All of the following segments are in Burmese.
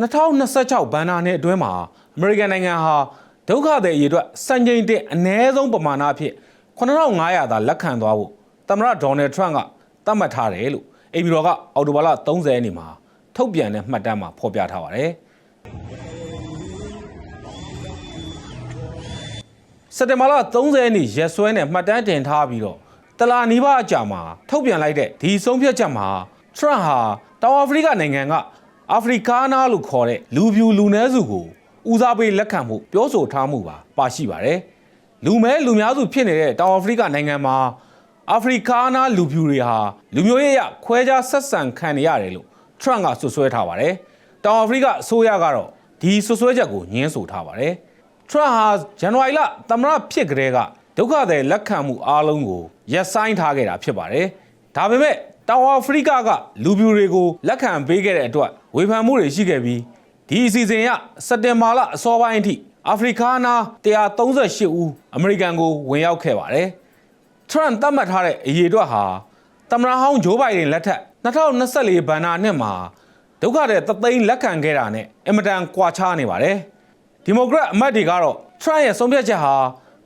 2026ဘဏ္ဍာနှစ်အတွင်းမှာအမေရိကန်နိုင်ငံဟာဒုက္ခသည်အရေးအတွက်စံချိန်တင်အ ਨੇ ဆုံးပမာဏအဖြစ်9500သာလက်ခံသွားဖို့သမ္မတဒေါ်နယ်ထရန့်ကသတ်မှတ်ထားတယ်လို့အိမ်ပြည်တော်ကအော်တိုဘာလ30ရက်နေ့မှာထုတ်ပြန်တဲ့မှတ်တမ်းမှာဖော်ပြထားပါတယ်စက်တင်ဘာလ30ရက်နေ့ရက်စွဲနဲ့မှတ်တမ်းတင်ထားပြီးတော့တလာနီးပါးအကြာမှာထုတ်ပြန်လိုက်တဲ့ဒီဆုံးဖြတ်ချက်မှာထရန့်ဟာတောင်အာဖရိကနိုင်ငံက အာဖရိကာနာလို့ခေါ်တဲ့လူပြူလူနည်းစုကိုဦးစားပေးလက်ခံမှုပြောဆိုထားမှုပါပါရှိပါတယ်လူမဲလူများစုဖြစ်နေတဲ့တောင်အာဖရိကနိုင်ငံမှာအာဖရိကာနာလူပြူတွေဟာလူမျိုးရေးအရခွဲခြားဆက်ဆံခံနေရတယ်လို့ထရန့်ကဆွဆွဲထားပါတယ်တောင်အာဖရိကအစိုးရကတော့ဒီဆွဆွဲချက်ကိုညှင်းဆိုထားပါတယ်ထရန့်ဟာဇန်နဝါရီလသမ္မတဖြစ်ကလေးကဒုက္ခသည်လက်ခံမှုအားလုံးကိုရပ်ဆိုင်းထားခဲ့တာဖြစ်ပါတယ်။ဒါပေမဲ့ တောင်အာဖရိကကလူပြူတွေကိုလက်ခံပေးခဲ့တဲ့အတွက်ဝေဖန်မှုတွေရှိခဲ့ပြီးဒီအစီအစဉ်ရစက်တင်ဘာလအစောပိုင်းအထိအာဖရိကာနာ138ဦးအမေရိကန်ကိုဝင်ရောက်ခဲ့ပါတယ်။ထရန့်သတ်မှတ်ထားတဲ့အရေးအတွက်ဟာသမ္မတဟောင်းဂျိုးဘိုင်ဒန်လက်ထက်2024ဘဏ္ဍာနှစ်မှာဒုက္ခတဲ့သသိန်းလက်ခံခဲ့တာနဲ့အင်မတန်ကွာခြားနေပါတယ်။ဒီမိုကရက်အမတ်တွေကတော့ထရန့်ရဲ့ဆုံးဖြတ်ချက်ဟာ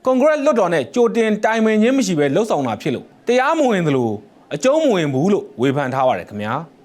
ကွန်ဂရက်လွှတ်တော်နဲ့ကြိုတင်တိုင်ပင်ခြင်းမရှိဘဲလှုပ်ဆောင်တာဖြစ်လို့တရားမဝင်သလို အကျုံးမဝင်ဘူးလို့ဝေဖန်ထားပါတယ်ခင်ဗျာ။